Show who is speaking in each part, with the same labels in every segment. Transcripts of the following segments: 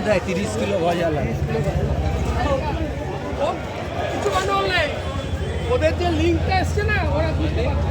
Speaker 1: দেয়? তিরিশ কিলো ভজা লাগে।
Speaker 2: ওদের যে লিঙ্কটা এসছে না ওরা বুঝতে পারছে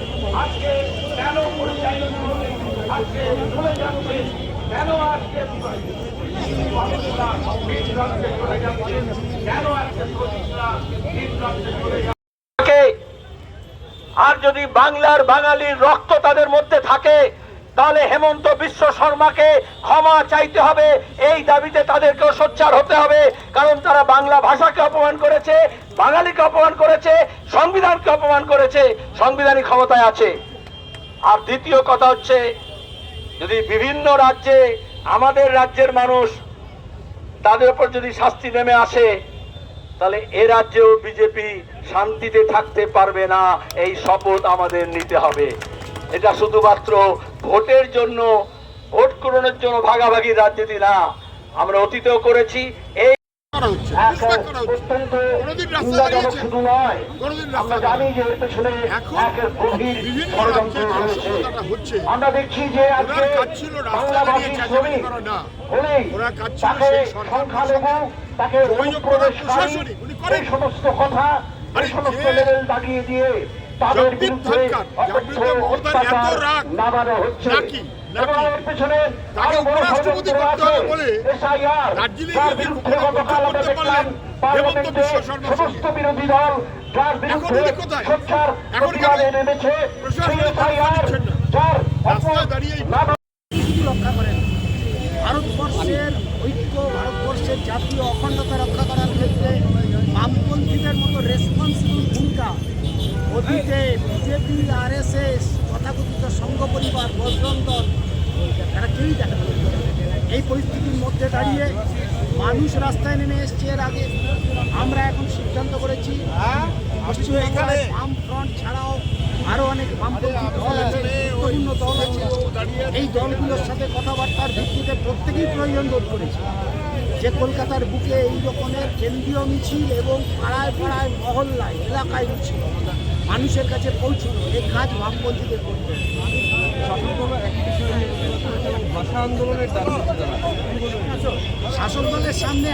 Speaker 3: আর যদি বাংলার বাঙালির রক্ত তাদের মধ্যে থাকে, তাহলে হেমন্ত বিশ্ব শর্মাকে ক্ষমা চাইতে হবে। এই দাবিতে তাদেরকেও সোচ্চার হতে হবে। কারণ তারা বাংলা ভাষাকে অপমান করেছে, বাঙালিকে অপমান করেছে, সংবিধানকে অপমান করেছে। সংবিধানিক ক্ষমতায় আছে। আর দ্বিতীয় কথা হচ্ছে, যদি বিভিন্ন রাজ্যে আমাদের রাজ্যের মানুষ তাদের উপর যদি শাস্তি নেমে আসে, তাহলে এ রাজ্যেও বিজেপি শান্তিতে থাকতে পারবে না। এই শপথ আমাদের নিতে হবে। এটা শুধুমাত্র ভোটের জন্য, ভোট পূরণের জন্য ভাগাভাগি রাজনীতি না, আমরা অতীতেও করেছি। এই
Speaker 4: করা হচ্ছে পুষব্যাক করা হচ্ছে। কোনোদিন রাস্তা দাঁড়িয়েছে কোনোদিন রাস্তা এখন বিভিন্ন রাজ্যে যে
Speaker 3: রয়েছে
Speaker 4: হচ্ছে, ওনার কাজ ছিল রাস্তা দাঁড়িয়ে
Speaker 3: বাংলাভাষী
Speaker 4: করা না। ওনার কাজ ছিল সেই সরকার যোগাযোগ করা প্রশাসনিক, উনি করেন।
Speaker 3: সমস্ত কথা সমস্ত লেভেল দাগিয়ে দিয়ে
Speaker 4: জগদীপ
Speaker 3: বিরুদ্ধে
Speaker 4: ধনকর, যার বিরুদ্ধে মমতার এত রাগ, নাকি, নাকি,
Speaker 3: এর
Speaker 4: তাকে উপরাষ্ট্রপতি করতে হবে বলে দার্জিলিং করতে পারলেন হেমন্ত বিশ্ব শর্মার
Speaker 3: সমস্ত বিরোধী দল যার
Speaker 4: উনি কোথায়? এখন কেন? প্রশাসনের
Speaker 3: সেই
Speaker 4: ব্যবস্থা না। রাস্তায়
Speaker 3: অপর
Speaker 4: দাঁড়িয়েই
Speaker 3: নানা
Speaker 2: কিছু রক্ষা করেন ভারতবর্ষের ঐক্য ভারতবর্ষের জাতীয় অখণ্ডতা রক্ষা করার ক্ষেত্রে বামপন্থীদের মতো রেসপন্সিবল ভূমিকা অতীতে বিজেপি আরএসএস তথাকথিত সংঘ পরিবার বজরং দল তারা কেউই দেখা এই পরিস্থিতির মধ্যে দাঁড়িয়ে মানুষ রাস্তায় নেমে এসছে এর আগে। আমরা এখন সিদ্ধান্ত করেছি পশ্চিমবাংলায় বাম ফ্রন্ট ছাড়াও আরও অনেক বামপন্থী দল আছে গুরুত্বপূর্ণ দল আছে। এই দলগুলোর সাথে কথাবার্তার ভিত্তিতে প্রত্যেকেই প্রয়োজন বোধ করেছে। যে কলকাতার বুকে এই রকমের কেন্দ্রীয় মিছিল এবং পাড়ায় পাড়ায় মহল্লায় এলাকায় মিছিল। মানুষের কাছে পৌঁছলো এই কাজ বামপন্থীদের করতে শাসন
Speaker 1: ভাষা আন্দোলনের
Speaker 2: শাসক দলের সামনে